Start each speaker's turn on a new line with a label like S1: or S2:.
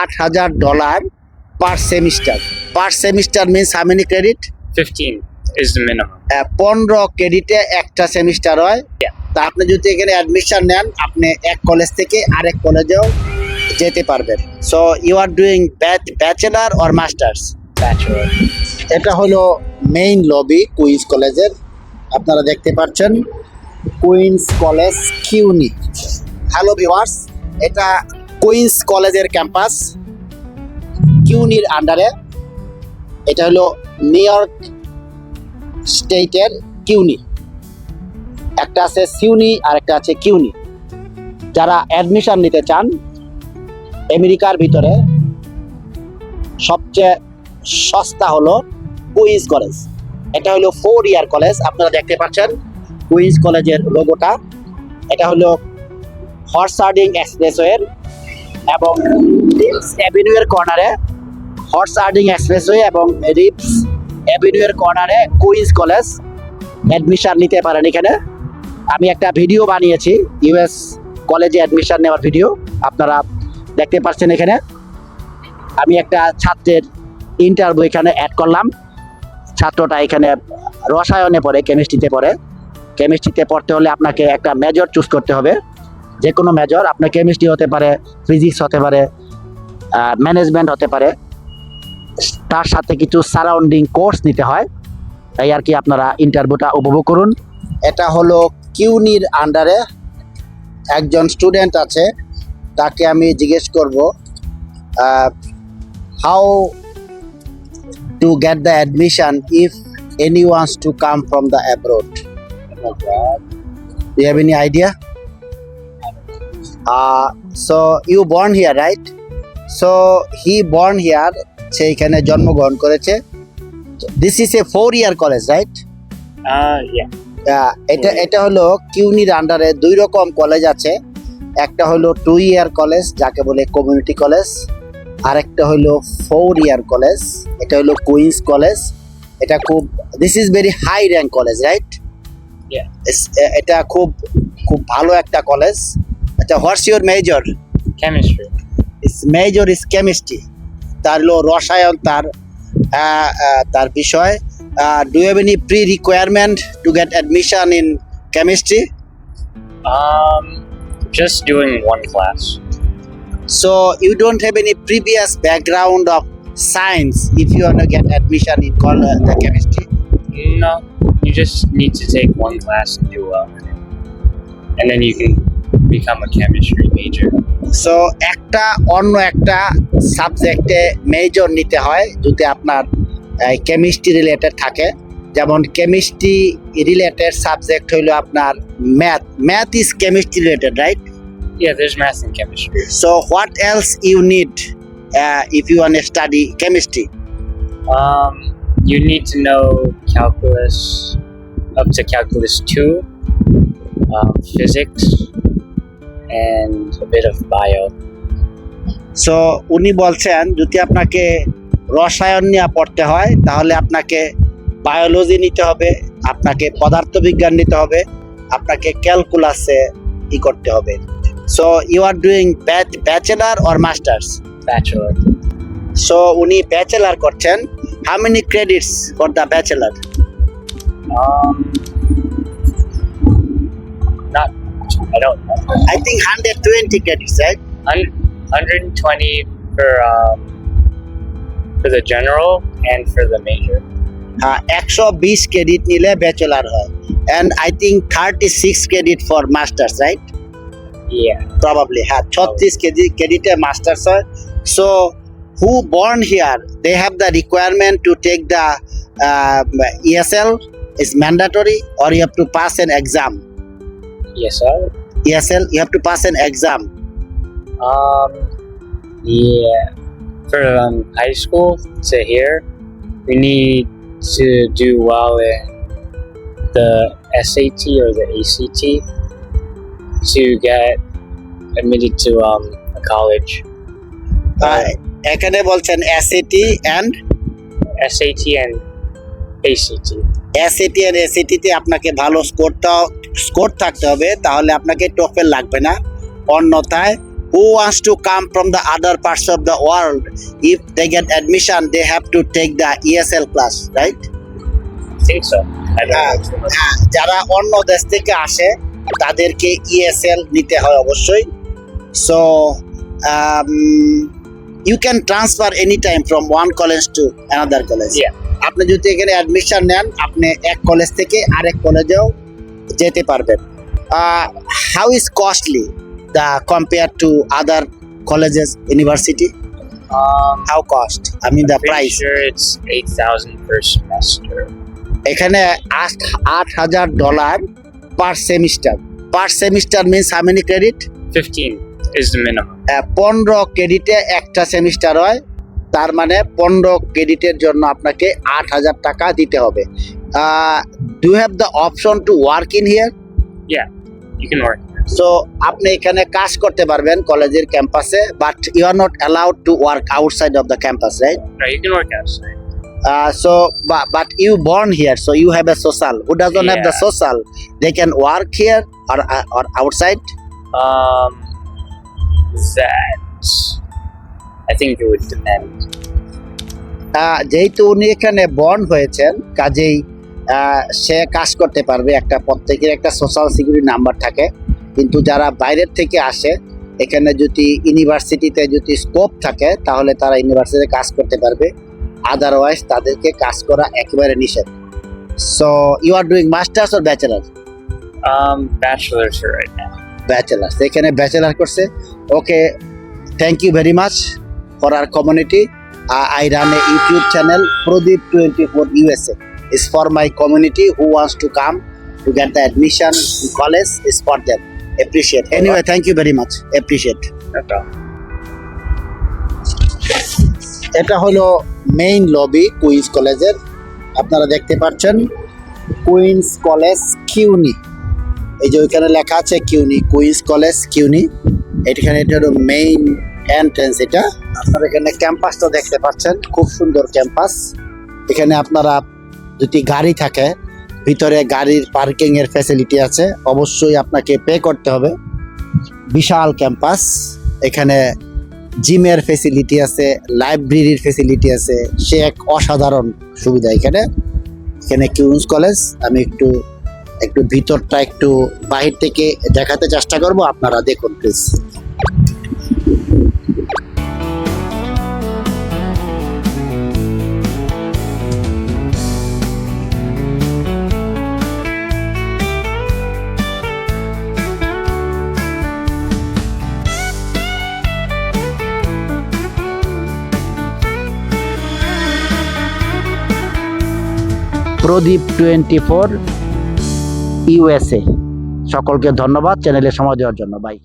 S1: আট হাজার dollar per semester per semester means how many credit
S2: 15 is the minimum.
S1: পনেরো ক্রেডিটে একটা সেমিস্টার হয়। তা আপনি যদি এখানে অ্যাডমিশন নেন আপনি এক কলেজ থেকে আরেক কলেজেও যেতে পারবেন। So you are doing bachelor or
S2: masters.
S1: এটা হলো মেইন লবি কুইন্স কলেজের আপনারা দেখতে পাচ্ছেন Queens college CUNY hello viewers এটা কুইন্স কলেজের ক্যাম্পাস কিউনির আন্ডারে। এটা হলো নিউ ইয়র্ক স্টেটের কিউনি। একটা আছে সিউনি আর একটা আছে কিউনি। যারা অ্যাডমিশন নিতে চান, আমেরিকার ভিতরে সবচেয়ে সস্তা হলো কুইন্স কলেজ। এটা হলো ফোর ইয়ার কলেজ, আপনারা দেখতে পাচ্ছেন কুইন্স কলেজের লোগোটা এটা হলো হর্স রাইডিং এক্সপ্রেসওয়ের এবং রিপস অ্যাভিনিউয়ের কর্নারে হর্স আর্ডিং এক্সপ্রেসওয়ে এবং রিপস অ্যাভিনিউয়ের কর্নারে কুইন্স কলেজ অ্যাডমিশন নিতে পারেন এখানে। আমি একটা ভিডিও বানিয়েছি ইউএস কলেজে অ্যাডমিশন নেওয়ার ভিডিও আপনারা দেখতে পাচ্ছেন এখানে। আমি একটা ছাত্রের ইন্টারভিউ এখানে অ্যাড করলাম। ছাত্রটা এখানে রসায়নে পড়ে কেমিস্ট্রিতে পড়ে। কেমিস্ট্রিতে পড়তে হলে আপনাকে একটা মেজর চুজ করতে হবে। যে কোনো মেজর আপনার কেমিস্ট্রি হতে পারে ফিজিক্স হতে পারে ম্যানেজমেন্ট হতে পারে, তার সাথে কিছু সারাউন্ডিং কোর্স নিতে হয়, তাই আর কি আপনারা ইন্টারভিউটা উপভোগ করুন এটা হলো কিউনির আন্ডারে একজন স্টুডেন্ট আছে, তাকে আমি জিজ্ঞেস করব how to get the admission if any wants to come from the. Do you have any idea? Uh, so you born here, right? So he born here. সে এখানে জন্মগ্রহণ করেছে। This is a four year
S2: college right
S1: এটা এটা হলো কিউনির আন্ডারে দুই রকম কলেজ আছে। একটা হলো টু ইয়ার কলেজ যাকে বলে কমিউনিটি কলেজ আরেকটা হলো ফোর ইয়ার কলেজ এটা হলো কুইন্স কলেজ এটা খুব this is very high rank college
S2: right
S1: এটা খুব খুব ভালো একটা কলেজ আচ্ছা what's your major
S2: Chemistry.
S1: His major is chemistry তার হলো রসায়ন তার আহ, আহ, তার বিষয় do have any pre requirement to get admission in chemistry
S2: Um, just doing one class.
S1: So you don't have any previous background of science if you want to get admission in col- uh, the chemistry.
S2: No, you just need to take one class and do well in it, and then you can become a chemistry major.
S1: So একটা অন্য একটা সাবজেক্টে major নিতে হয় যদি আপনার chemistry related থাকে। যেমন কেমিস্ট্রি রিলেটেড সাবজেক্ট হইল আপনার math math is chemistry related right
S2: Yeah, there's math and chemistry.
S1: So what else you need if you want study chemistry
S2: Um, you need to know calculus up to calculus two, um, physics, and a bit of bio.
S1: So উনি বলছেন যদি আপনাকে রসায়ন নিয়ে পড়তে হয় তাহলে আপনাকে বায়োলজি নিতে হবে আপনাকে পদার্থবিজ্ঞান নিতে হবে আপনাকে ক্যালকুলাসে ই করতে হবে so you are doing bachelor or masters
S2: Bachelor.
S1: So উনি ব্যাচেলার করছেন how many credits for the bachelor
S2: Um, I don't know.
S1: I think hundred twenty credits right
S2: Hun- 120 for um, for the general and for the major.
S1: হ্যাঁ একশো বিশ credit নিলে bachelor হয় and I think thirty six credit for masters right
S2: Yeah.
S1: probably হ্যাঁ ছত্রিশ কেজি ক্রেডিটে masters হয় so who born here they have the requirement to take the ESL is mandatory or you have to pass an exam
S2: Yes, sir.
S1: ESL you have to pass an exam
S2: Um, yeah. For um, high school to here, we need to do well in the SAT or the ACT to get admitted to um, a college. Uh,
S1: এখানে বলছেন SAT and
S2: SAT and ACT.
S1: SAT এর এসএটিতে আপনাকে ভালো স্কোরটা score থাকতে হবে তাহলে আপনাকে TOEFL লাগবে না অন্যথায় who wants to come from the other parts of the world, if they get admission, they have to take the ESL class, right?
S2: I think so.
S1: হ্যাঁ,
S2: know too much.
S1: হ্যাঁ, যারা অন্য দেশ থেকে আসে তাদেরকে ইএসএল নিতে হয় অবশ্যই so you can transfer any time from one college to another
S2: college.
S1: আপনি যদি এখানে অ্যাডমিশন নেন আপনি এক কলেজ থেকে আরেক কলেজেও যেতে পারবেন। How is costly the compare to other
S2: colleges
S1: university how cost I mean
S2: the
S1: price
S2: sure it's eight thousand per
S1: এখানে আট আট হাজার dollar per semester per semester means how many credit
S2: Fifteen is the minimum.
S1: পনেরো ক্রেডিটে একটা semester হয়। তার মানে পনেরো ক্রেডিটের জন্য আপনাকে আট হাজার টাকা দিতে হবে। Do have the option to work in here
S2: You can work.
S1: So আপনি এখানে কাজ করতে পারবেন কলেজের ক্যাম্পাসে but you are not allowed to work outside of the campus
S2: right you can work outside.
S1: Uh, so but, but you born here so you have a social who doesn't yeah. have the social they can work here or uh, or outside
S2: Um, that I think it would depend.
S1: যেহেতু উনি এখানে born হয়েছেন কাজেই সে কাজ করতে পারবে। একটা প্রত্যেকের একটা সোশ্যাল সিকিউরিটি নাম্বার থাকে। কিন্তু যারা বাইরের থেকে আসে এখানে যদি ইউনিভার্সিটিতে যদি স্কোপ থাকে তাহলে তারা ইউনিভার্সিটিতে কাজ করতে পারবে। আদারওয়াইজ তাদেরকে কাজ করা একেবারে নিষেধ। So you are doing masters
S2: or bachelor for
S1: bachelors এখানে ব্যাচেলার করছে। Okay thank you very much for our community I run a YouTube channel Pradeep twenty four USA for my community who wants to come to get the admission in college is for them appreciate anyway thank you very much appreciate
S2: No
S1: এটা হলো main lobby Queens কলেজের আপনারা দেখতে পাচ্ছেন Queens college কিউনি এই যে ওইখানে লেখা আছে কিউনি কুইন্স কলেজ কিউনি এখানে এটা হলো মেইন এন্ট্রেন্স এটা। আপনারা এখানে ক্যাম্পাসটা দেখতে পাচ্ছেন খুব সুন্দর ক্যাম্পাস এখানে আপনারা যদি গাড়ি থাকে, ভিতরে গাড়ির পার্কিং এর ফ্যাসিলিটি আছে, অবশ্যই আপনাকে পে করতে হবে। বিশাল ক্যাম্পাস এখানে জিমের ফেসিলিটি আছে লাইব্রেরির ফেসিলিটি আছে, সে এক অসাধারণ সুবিধা এখানে। এখানে কিউন্স কলেজ আমি একটু একটু ভিতরটা একটু বাহির থেকে দেখাতে চেষ্টা করব, আপনারা দেখুন please Pradeep twenty four USA. সকলকে ধন্যবাদ। চ্যানেলে সময় দেওয়ার জন্য। বাই।